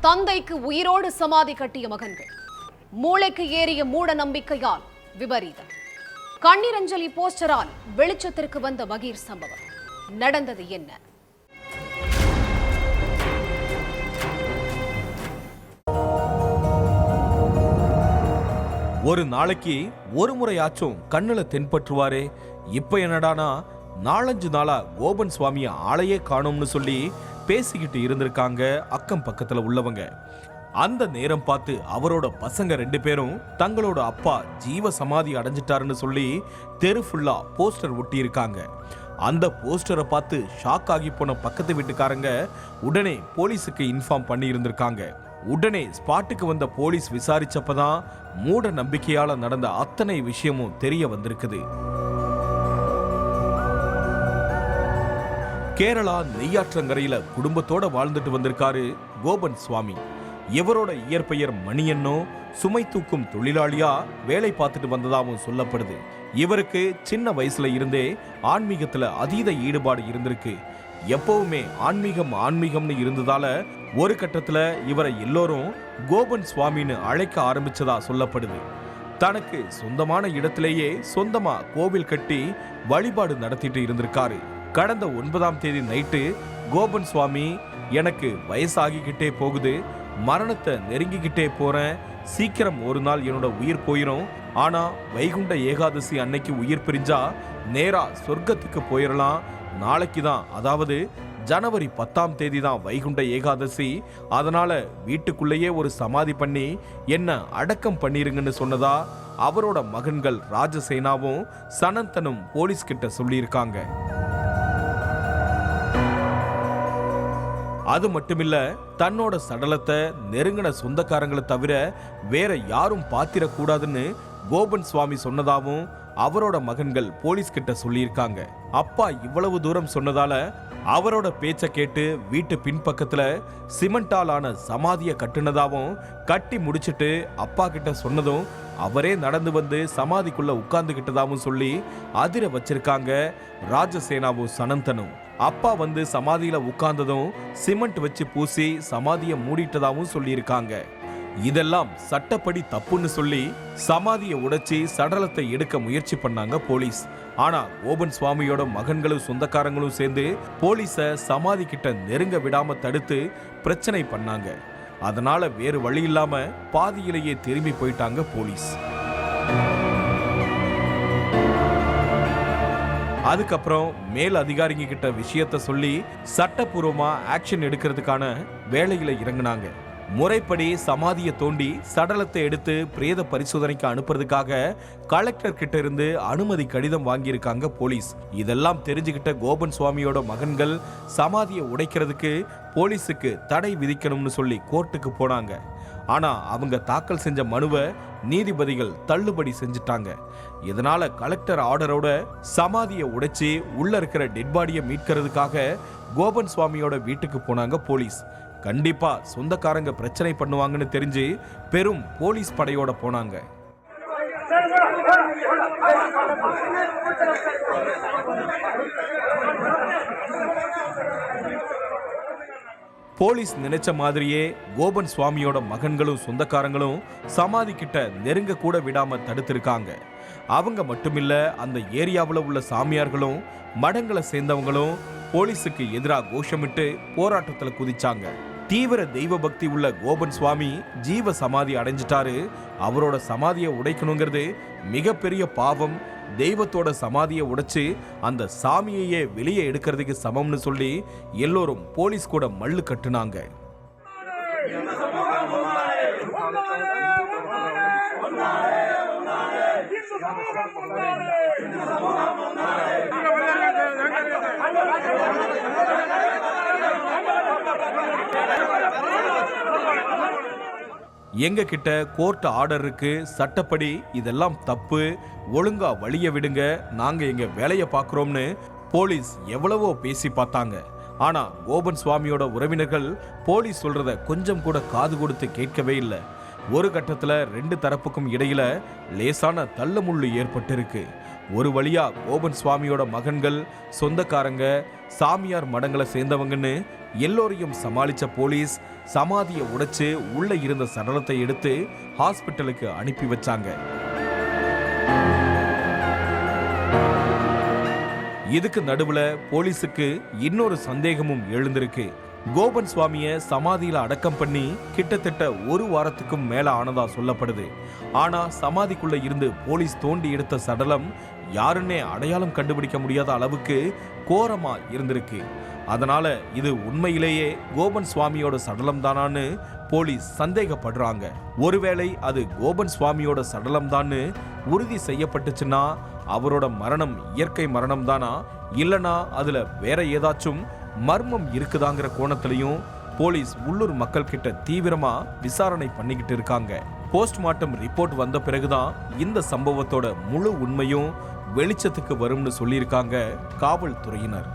தந்தைக்கு உயிரோடு சமாதி கட்டிய மகன்கள். மூளைக்கு ஏறிய மூட நம்பிக்கையால் விபரீதம். கண்ணீரஞ்சலி போஸ்டரால் வெளிச்சத்திற்கு வந்த மகீர் சம்பவம். நடந்தது என்ன? ஒரு நாளைக்கு ஒரு முறையாச்சும் கண்ணுல தென்பற்றுவாரே. இப்ப என்னடானா நாலஞ்சு நாளா கோபன் சுவாமிய ஆளையே காணோம்னு சொல்லி பேசிக்கிட்டு இருந்திருக்காங்க அக்கம் பக்கத்துல உள்ளவங்க. அந்த நேரம் பார்த்து அவரோட பசங்க ரெண்டு பேரும் தங்களோட அப்பா ஜீவ சமாதி அடைஞ்சிட்டாருன்னு சொல்லி தெரு ஃபுல்லா போஸ்டர் ஒட்டி இருக்காங்க அந்த போஸ்டரை பார்த்து ஷாக் ஆகி போன பக்கத்து வீட்டுக்காரங்க உடனே போலீஸுக்கு இன்ஃபார்ம் பண்ணி இருந்திருக்காங்க உடனே ஸ்பாட்டுக்கு வந்த போலீஸ் விசாரிச்சப்பதான் மூட நம்பிக்கையால நடந்த அத்தனை விஷயமும் தெரிய வந்திருக்குது. கேரளா நெய்யாற்றங்கரையில குடும்பத்தோட வாழ்ந்துட்டு வந்திருக்காரு கோபன் சுவாமி. இவரோட இயற்பெயர் மணியன்னோ சுமை தூக்கும் தொழிலாளியா வேலை பார்த்துட்டு வந்ததாகவும் சொல்லப்படுது. இவருக்கு சின்ன வயசுல இருந்தே ஆன்மீகத்துல அதீத ஈடுபாடு இருந்திருக்கு. எப்பவுமே ஆன்மீகம் ஆன்மீகம்னு இருந்ததால ஒரு கட்டத்துல இவரை எல்லோரும் கோபன் சுவாமின்னு அழைக்க ஆரம்பிச்சதா சொல்லப்படுது. தனக்கு சொந்தமான இடத்திலேயே சொந்தமா கோவில் கட்டி வழிபாடு நடத்திட்டு இருந்திருக்காரு. கடந்த ஒன்பதாம் தேதி நைட்டு கோபன் சுவாமி எனக்கு வயசாகிக்கிட்டே போகுது மரணத்தை நெருங்கிக்கிட்டே போறேன் சீக்கிரம் ஒரு நாள் என்னோட உயிர் போயிடும் ஆனா வைகுண்ட ஏகாதசி அன்னைக்கு உயிர் பிரிஞ்சா நேரா சொர்க்கத்துக்கு போயிடலாம் நாளைக்கு தான் அதாவது ஜனவரி பத்தாம் தேதி தான் வைகுண்ட ஏகாதசி. அதனால வீட்டுக்குள்ளேயே ஒரு சமாதி பண்ணி என்ன அடக்கம் பண்ணிருங்கன்னு சொன்னதா அவரோட மகன்கள் ராஜசேனாவும் சனந்தனும் போலீஸ்கிட்ட சொல்லியிருக்காங்க. அது மட்டுமில்ல தன்னோட சடலத்தை நெருங்கின சொந்தக்காரங்களை தவிர வேற யாரும் பாத்திரக்கூடாதுன்னு கோபன் சுவாமி சொன்னதாகவும் அவரோட மகன்கள் போலீஸ் கிட்ட சொல்லியிருக்காங்க. அப்பா இவ்வளவு தூரம் சொன்னதால அவரோட பேச்ச கேட்டு வீட்டு பின்பக்கத்துல சிமெண்டால் ஆன சமாதியை கட்டுனதாவும் கட்டி முடிச்சிட்டு அப்பா கிட்ட சொன்னதும் அவரே நடந்து வந்து சமாதிக்குள்ள உட்கார்ந்துகிட்டதாவும் சொல்லி அதிர வச்சிருக்காங்க ராஜசேனாவும் சனந்தனும். அப்பா வந்து சமாதியில உட்கார்ந்ததும் சிமெண்ட் வச்சு பூசி சமாதியை மூடிட்டதாகவும் சொல்லியிருக்காங்க. இதெல்லாம் சட்டப்படி தப்புன்னு சொல்லி சமாதியை உடைச்சி சடலத்தை எடுக்க முயற்சி பண்ணாங்க போலீஸ். ஆனா ஓபன் சுவாமியோட மகன்களும் சொந்தக்காரங்களும் சேர்ந்து போலீஸ சமாதி கிட்ட நெருங்க விடாம தடுத்து பிரச்சனை பண்ணாங்க. அதனால வேறு வழி இல்லாம பாதியிலேயே திரும்பி போயிட்டாங்க போலீஸ். அதுக்கப்புறம் மேல் அதிகாரிங்க கிட்ட விஷயத்த சொல்லி சட்டப்பூர்வமா ஆக்ஷன் எடுக்கிறதுக்கான வேலையில இறங்குனாங்க. முறைப்படி சமாதியை தோண்டி சடலத்தை எடுத்து பிரேத பரிசோதனைக்கு அனுப்புறதுக்காக கலெக்டர் கிட்ட இருந்து அனுமதி கடிதம் வாங்கியிருக்காங்க போலீஸ். இதெல்லாம் தெரிஞ்சுக்கிட்ட கோபன் சுவாமியோட மகன்கள் சமாதியை உடைக்கிறதுக்கு போலீஸுக்கு தடை விதிக்கணும்னு சொல்லி கோர்ட்டுக்கு போனாங்க. ஆனா அவங்க தாக்கல் செஞ்ச மனுவை நீதிபதிகள் தள்ளுபடி செஞ்சுட்டாங்க. இதனால கலெக்டர் ஆர்டரோட சமாதியை உடைச்சி உள்ள இருக்கிற டெட் பாடியை மீட்கிறதுக்காக கோபன் சுவாமியோட வீட்டுக்கு போனாங்க போலீஸ். கண்டிப்பா சொந்தக்காரங்க பிரச்சனை பண்ணுவாங்கன்னு தெரிஞ்சு பெரும் போலீஸ் படையோட போனாங்க. போலீஸ் நினைச்ச மாதிரியே கோபன் சுவாமியோட மகன்களும் சொந்தக்காரங்களும் சமாதி கிட்ட நெருங்க கூட விடாம தடுத்திருக்காங்க. அவங்க மட்டுமில்ல அந்த ஏரியாவில் உள்ள சாமியார்களும் மடங்களை சேர்ந்தவங்களும் போலீஸுக்கு எதிராக கோஷமிட்டு போராட்டத்தில் குதிச்சாங்க. தீவிர தெய்வ பக்தி உள்ள கோபன் சுவாமி ஜீவ சமாதி அடைஞ்சிட்டாரு. அவரோட சமாதியை உடைக்கணுங்கிறது மிகப்பெரிய பாவம். தெய்வத்தோட சமாதியை உடைச்சு அந்த சாமியையே வெளியே எடுக்கிறதுக்கு சமம்னு சொல்லி எல்லோரும் போலீஸ் கூட மல்லு கட்டுனாங்க. எங்க கிட்ட கோர்ட் ஆர்டர் இருக்கு சட்டப்படி இதெல்லாம் தப்பு ஒழுங்கா வழிய விடுங்க நாங்க எங்க வேலையை பார்க்குறோம்னு போலீஸ் எவ்வளவோ பேசி பார்த்தாங்க. ஆனா கோபன் சுவாமியோட உறவினர்கள் போலீஸ் சொல்றத கொஞ்சம் கூட காது கொடுத்து கேட்கவே இல்லை. ஒரு கட்டத்தில் ரெண்டு தரப்புக்கும் இடையில லேசான தள்ளுமுள்ளு ஏற்பட்டிருக்கு. ஒரு வழியா கோபன் சுவாமியோட மகன்கள் சொந்தக்காரங்க சாமியார் மடங்களை சேர்ந்தவங்கன்னு எல்லோரையும் சமாளிச்ச போலீஸ் சமாதியை உடைச்சு உள்ள இருந்த சடலத்தை எடுத்து ஹாஸ்பிட்டலுக்கு அனுப்பி வச்சாங்க. இதுக்கு நடுவுல போலீஸுக்கு இன்னொரு சந்தேகமும் எழுந்திருக்கு. கோபன் சுவாமிய சமாதியில அடக்கம் பண்ணி கிட்டத்தட்ட ஒரு வாரத்துக்கும் மேல ஆனதா சொல்லப்படுது. ஆனா சமாதிக்குள்ள இருந்து போலீஸ் தோண்டி எடுத்த சடலம் யாருன்னே அடையாளம் கண்டுபிடிக்க முடியாத அளவுக்கு கோரமா இருந்திருக்கு. அதனால இது உண்மையிலேயே கோபன் சுவாமியோட சடலம் தானான்னு போலீஸ் சந்தேகப்படுறாங்க. ஒருவேளை அது கோபன் சுவாமியோட சடலம் தான்னு உறுதி செய்யப்பட்டுச்சுன்னா அவரோட மரணம் இயற்கை மரணம் தானா இல்லனா அதுல வேற ஏதாச்சும் மர்மம் இருக்குதாங்கிற கோணத்திலையும் போலீஸ் உள்ளூர் மக்கள் கிட்ட தீவிரமா விசாரணை பண்ணிக்கிட்டு இருக்காங்க. போஸ்ட்மார்ட்டம் ரிப்போர்ட் வந்த பிறகுதான் இந்த சம்பவத்தோட முழு உண்மையும் வெளிச்சத்துக்கு வரும்னு சொல்லியிருக்காங்க காவல்துறையினர்.